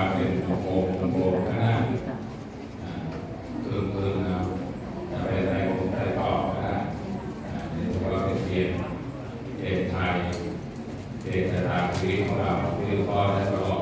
าเป็นโโมโข้างหน้าคือมือนะไปไปผมไปต่อนะนี่ถือว่าเป็นเกมเอ็นไทยเอ็นสถานชีวิตของเราที่พ่อได้ประล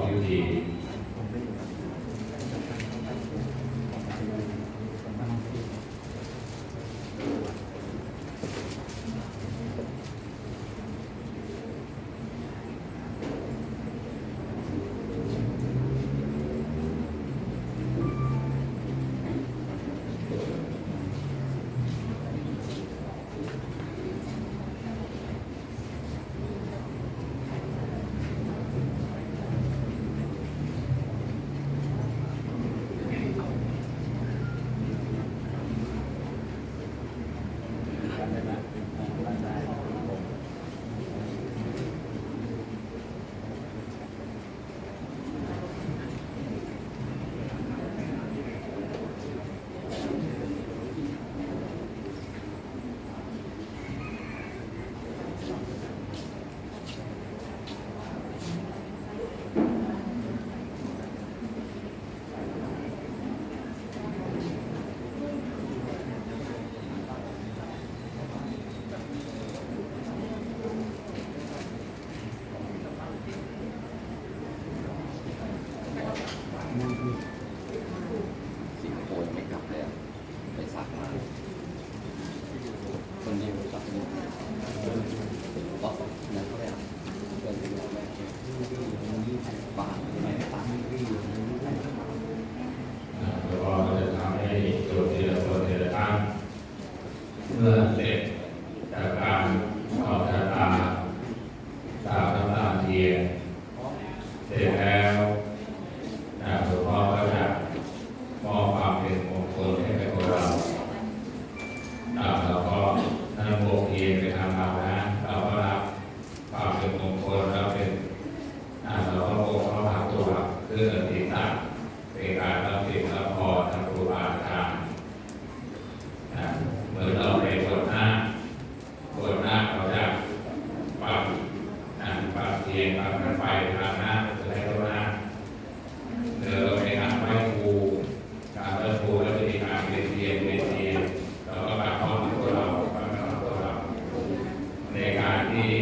Amen.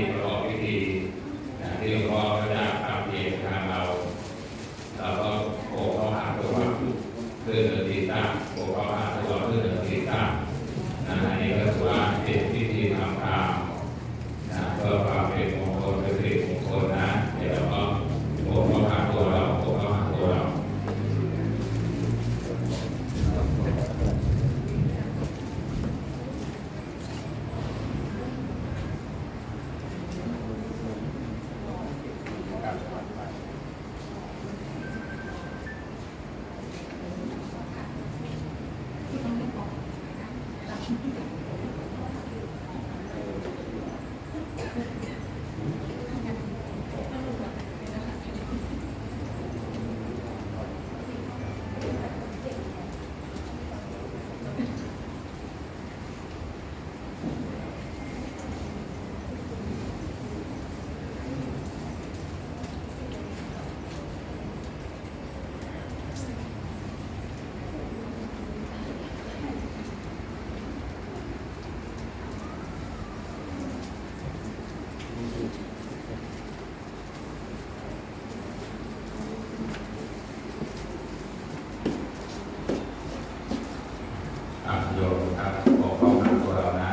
โยครับโอบาหาตัวเรานะ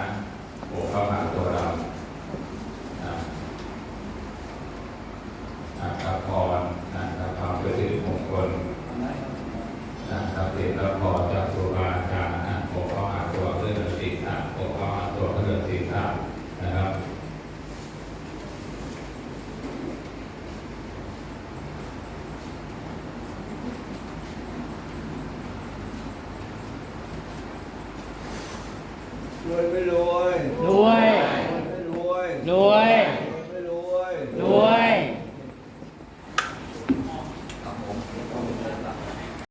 โอบาหาตัวเรานะครัพรนะคามเป็นสิริมงคลนะครับเสร็จแล้พร รวยไม่รวยรว